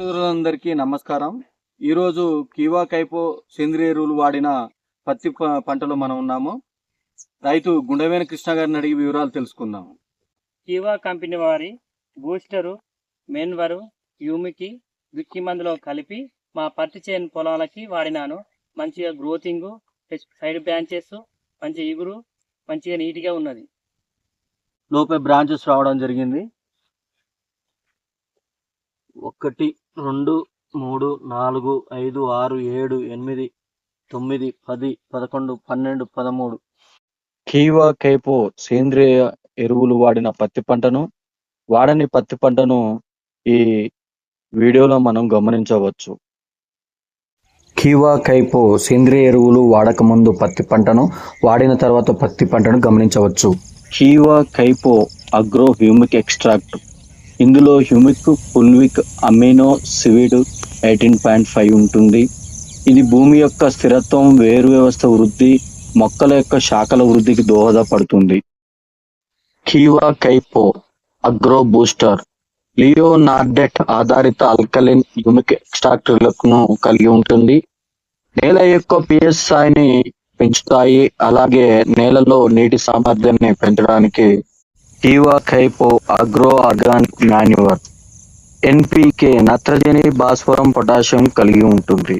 సోదరులందరికీ నమస్కారం. ఈరోజు కీవా కైపో సేంద్రియ ఎరువులు వాడిన పత్తి పంటలో మనం ఉన్నాము. రైతు గుండవేన కృష్ణ గారిని అడిగి వివరాలు తెలుసుకుందాం. కీవా కంపెనీ వారి బూస్టరు మెన్వరు యూమికి విక్కి మందులో కలిపి మా పత్తి చేను పొలాలకి వాడినాను. మంచిగా గ్రోతింగ్ సైడ్ బ్రాంచెస్ మంచి ఇగురు మంచిగా నీట్గా ఉన్నది. లోపే బ్రాంచెస్ రావడం జరిగింది. ఒకటి రెండు మూడు నాలుగు ఐదు ఆరు ఏడు ఎనిమిది తొమ్మిది పది పదకొండు పన్నెండు పదమూడు. కీవా కైపో సేంద్రియ ఎరువులు వాడిన పత్తి పంటను వాడని పత్తి పంటను ఈ వీడియోలో మనం గమనించవచ్చు. కీవా కైపో సేంద్రియ ఎరువులు వాడకముందు పత్తి పంటను వాడిన తర్వాత పత్తి పంటను గమనించవచ్చు. Kiwa Kaipo agro humic extract. ఇందులో humic fulvic amino seaweed eighteen point five ఉంటుంది. ఇది భూమి యొక్క స్థిరత్వం వేరు వ్యవస్థ వృద్ధి మొక్కల యొక్క శాఖల వృద్ధికి దోహదపడుతుంది. కీవా కైపో అగ్రో బూస్టర్. లియోనార్డెట్ ఆధారిత ఆల్కలిన్ హ్యూమిక్ ఎక్స్ట్రాక్టర్లను కలిగి ఉంటుంది. నేల యొక్క పిఎస్ స్థాయిని పెంచుతాయి. అలాగే నేలలో నీటి సామర్థ్యాన్ని పెంచడానికి Kiwa Kaipo agro organic manure. NPK నత్రజని భాస్వరం పొటాషియం కలిగి ఉంటుంది.